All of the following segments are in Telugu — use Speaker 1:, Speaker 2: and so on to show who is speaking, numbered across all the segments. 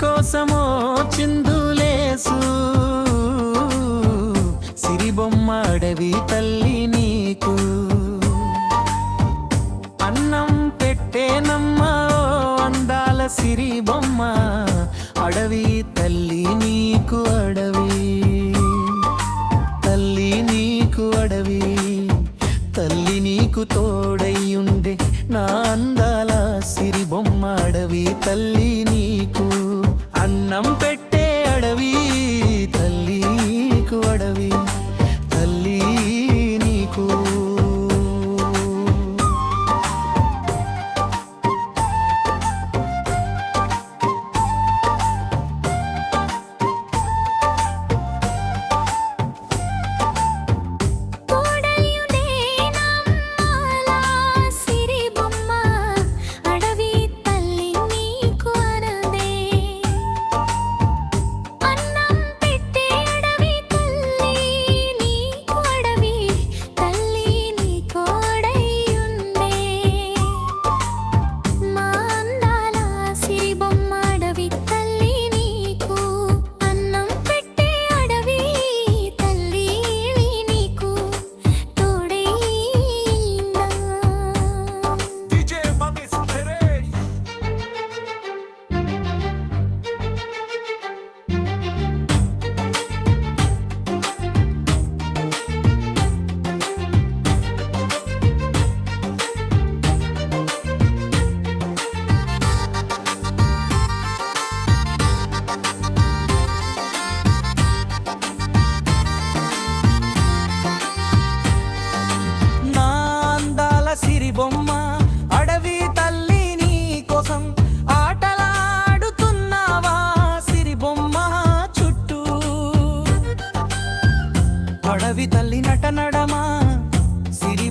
Speaker 1: కోసమో చిందులేసు. సిరిబొమ్మ అడవి తల్లి నీకు. అన్నం పెట్టేనమ్మా అందాల సిరిబొమ్మ అడవి తల్లి నీకు అడవి. తల్లి నీకు అడవి. తల్లి నీకు తోడయ్యుండే నా అందాల సిరిబొమ్మ అడవి తల్లి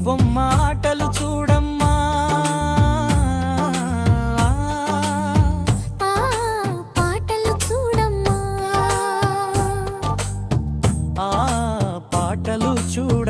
Speaker 1: బొమ్మ మాటలు చూడమ్మా.
Speaker 2: పాటలు చూడమ్మా.
Speaker 1: పాటలు చూడ